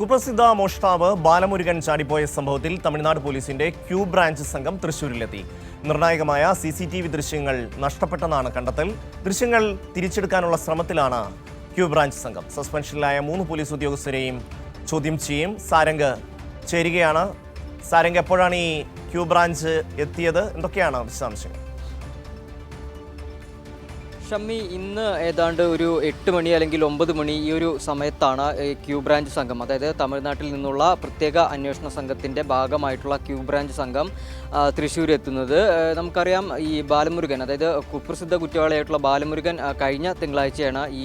കുപ്രസിദ്ധ മോഷ്ടാവ് ബാലമുരുകൻ ചാടിപ്പോയ സംഭവത്തിൽ തമിഴ്നാട് പോലീസിന്റെ ക്യൂ ബ്രാഞ്ച് സംഘം തൃശൂരിലെത്തി. നിർണായകമായ സി സി ടി വി ദൃശ്യങ്ങൾ നഷ്ടപ്പെട്ടെന്നാണ് കണ്ടെത്തൽ. ദൃശ്യങ്ങൾ തിരിച്ചെടുക്കാനുള്ള ശ്രമത്തിലാണ് ക്യൂ ബ്രാഞ്ച് സംഘം. സസ്പെൻഷനിലായ മൂന്ന് പോലീസ് ഉദ്യോഗസ്ഥരെയും ചോദ്യം ചെയ്യും. സാരംഗ് ചേരുകയാണ്. സാരംഗ് എപ്പോഴാണ് ഈ ക്യൂ ബ്രാഞ്ച് എത്തിയത്? എന്തൊക്കെയാണ് വിശദാംശങ്ങൾ? ഷമ്മി ഇന്ന് ഏതാണ്ട് ഒരു എട്ട് മണി അല്ലെങ്കിൽ ഒമ്പത് മണി ഈ ഒരു സമയത്താണ് ക്യൂ ബ്രാഞ്ച് സംഘം അതായത് തമിഴ്നാട്ടിൽ നിന്നുള്ള പ്രത്യേക അന്വേഷണ സംഘത്തിന്റെ ഭാഗമായിട്ടുള്ള ക്യൂ ബ്രാഞ്ച് സംഘം തൃശ്ശൂർ എത്തുന്നത്. നമുക്കറിയാം ഈ ബാലമുരുകൻ അതായത് കുപ്രസിദ്ധ കുറ്റവാളിയായിട്ടുള്ള ബാലമുരുകൻ കഴിഞ്ഞ തിങ്കളാഴ്ചയാണ് ഈ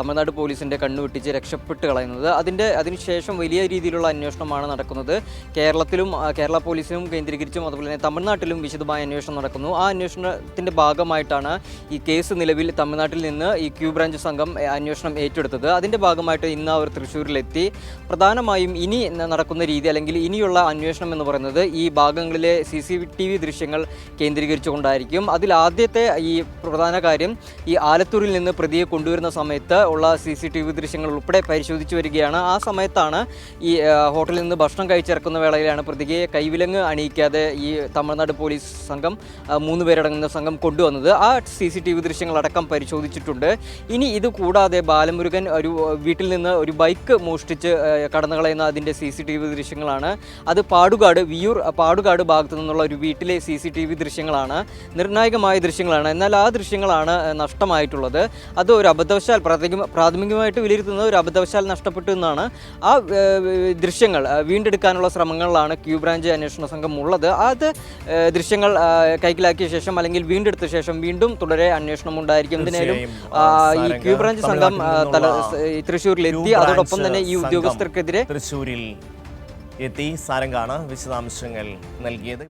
തമിഴ്നാട് പോലീസിന്റെ കണ്ണുവെട്ടിച്ച് രക്ഷപ്പെട്ട് കളയുന്നത്. അതിന്റെ അതിനുശേഷം വലിയ രീതിയിലുള്ള അന്വേഷണമാണ് നടക്കുന്നത്. കേരളത്തിലും കേരള പോലീസിനും കേന്ദ്രീകരിച്ചും അതുപോലെ തന്നെ തമിഴ്നാട്ടിലും വിശദമായ അന്വേഷണം നടക്കുന്നു. ആ അന്വേഷണത്തിന്റെ ഭാഗമായിട്ടാണ് ഈ കേസ് നിലവിൽ തമിഴ്നാട്ടിൽ നിന്ന് ഈ ക്യൂ ബ്രാഞ്ച് സംഘം അന്വേഷണം ഏറ്റെടുത്തത്. അതിന്റെ ഭാഗമായിട്ട് ഇന്ന് അവർ തൃശ്ശൂരിലെത്തി. പ്രധാനമായും ഇനി നടക്കുന്ന രീതി അല്ലെങ്കിൽ ഇനിയുള്ള അന്വേഷണം എന്ന് പറയുന്നത് ഈ ഭാഗങ്ങളിലെ സി സി ടി വി ദൃശ്യങ്ങൾ കേന്ദ്രീകരിച്ചുകൊണ്ടായിരിക്കും. അതിൽ ആദ്യത്തെ ഈ പ്രധാന കാര്യം ഈ ആലത്തൂരിൽ നിന്ന് പ്രതിയെ കൊണ്ടുവരുന്ന സമയത്ത് ഉള്ള സി സി ടി വി ദൃശ്യങ്ങൾ ഉൾപ്പെടെ പരിശോധിച്ചു വരികയാണ്. ആ സമയത്താണ് ഈ ഹോട്ടലിൽ നിന്ന് ഭക്ഷണം കഴിച്ചിറക്കുന്ന വേളയിലാണ് പ്രതിയെ കൈവിലങ്ങ് അണിയിക്കാതെ ഈ തമിഴ്നാട് പോലീസ് സംഘം മൂന്ന് പേരടങ്ങുന്ന സംഘം കൊണ്ടുവന്നത്. ആ സി സി ടി വി ദൃശ്യങ്ങളടക്കം പരിശോധിച്ചിട്ടുണ്ട്. ഇനി ഇത് കൂടാതെ ബാലമുരുകൻ ഒരു വീട്ടിൽ നിന്ന് ഒരു ബൈക്ക് മോഷ്ടിച്ച് കടന്നുകളയുന്ന കടന്നു കളയുന്ന അതിന്റെ സി സി ടി വി ദൃശ്യങ്ങളാണ്. അത് പാടുകാട് വിയൂർ പാടുകാട് ഭാഗത്തു നിന്നുള്ള ഒരു വീട്ടിലെ സി സി ടി വി ദൃശ്യങ്ങളാണ്. നിർണായകമായ ദൃശ്യങ്ങളാണ്. എന്നാൽ ആ ദൃശ്യങ്ങളാണ് നഷ്ടമായിട്ടുള്ളത്. അത് ഒരു അബദ്ധവശാൽ പ്രാഥമികമായിട്ട് വിലയിരുത്തുന്നത് ഒരു അബദ്ധവശാൽ നഷ്ടപ്പെട്ടു എന്നാണ്. ആ ദൃശ്യങ്ങൾ വീണ്ടെടുക്കാനുള്ള ശ്രമങ്ങളിലാണ് ക്യൂ ബ്രാഞ്ച് അന്വേഷണ സംഘം ഉള്ളത്. അത് ദൃശ്യങ്ങൾ കൈക്കലാക്കിയ ശേഷം അല്ലെങ്കിൽ വീണ്ടെടുത്ത ശേഷം വീണ്ടും തുടരെ അന്വേഷണം ഉണ്ടായിരിക്കും ആ, ആ, ഈ സാരംഗ്, ക്യൂ ബ്രാഞ്ച് സംഘം തൃശ്ശൂരിൽ എത്തി. തൃശ്ശൂരിലെത്തി അതോടൊപ്പം തന്നെ ഈ ഉദ്യോഗസ്ഥർക്കെതിരെ തൃശ്ശൂരിൽ എത്തി. സാരംഗാണ് വിശദാംശങ്ങൾ നൽകിയത്.